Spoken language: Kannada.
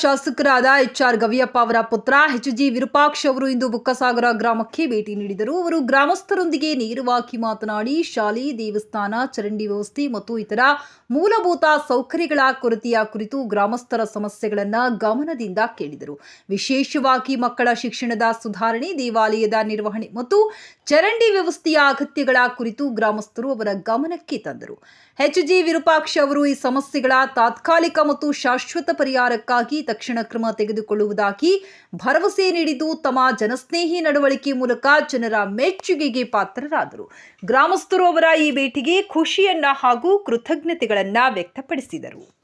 ಶಾಸಕರಾದ ಎಚ್ ಆರ್ ಗವಿಯಪ್ಪ ಅವರ ಪುತ್ರ ಎಚ್ ಜಿ ವಿರೂಪಾಕ್ಷ ಅವರು ಇಂದು ಬುಕ್ಕಸಾಗರ ಗ್ರಾಮಕ್ಕೆ ಭೇಟಿ ನೀಡಿದರು. ಅವರು ಗ್ರಾಮಸ್ಥರೊಂದಿಗೆ ನೇರವಾಗಿ ಮಾತನಾಡಿ ಶಾಲೆ, ದೇವಸ್ಥಾನ, ಚರಂಡಿ ವ್ಯವಸ್ಥೆ ಮತ್ತು ಇತರ ಮೂಲಭೂತ ಸೌಕರ್ಯಗಳ ಕೊರತೆಯ ಕುರಿತು ಗ್ರಾಮಸ್ಥರ ಸಮಸ್ಯೆಗಳನ್ನು ಗಮನದಿಂದ ಕೇಳಿದರು. ವಿಶೇಷವಾಗಿ ಮಕ್ಕಳ ಶಿಕ್ಷಣದ ಸುಧಾರಣೆ, ದೇವಾಲಯದ ನಿರ್ವಹಣೆ ಮತ್ತು ಚರಂಡಿ ವ್ಯವಸ್ಥೆಯ ಅಗತ್ಯಗಳ ಕುರಿತು ಗ್ರಾಮಸ್ಥರು ಅವರ ಗಮನಕ್ಕೆ ತಂದರು. ಎಚ್ ಜಿ ವಿರೂಪಾಕ್ಷ ಅವರು ಈ ಸಮಸ್ಯೆಗಳ ತಾತ್ಕಾಲಿಕ ಮತ್ತು ಪರಿಹಾರಕ್ಕಾಗಿ ತಕ್ಷಣ ಕ್ರಮ ತೆಗೆದುಕೊಳ್ಳುವುದಾಗಿ ಭರವಸೆ ನೀಡಿದ್ದು ತಮ್ಮ ಜನಸ್ನೇಹಿ ನಡವಳಿಕೆ ಮೂಲಕ ಜನರ ಮೆಚ್ಚುಗೆಗೆ ಪಾತ್ರರಾದರು. ಗ್ರಾಮಸ್ಥರು ಅವರ ಈ ಭೇಟಿಗೆ ಖುಷಿಯನ್ನ ಹಾಗೂ ಕೃತಜ್ಞತೆಗಳನ್ನ ವ್ಯಕ್ತಪಡಿಸಿದರು.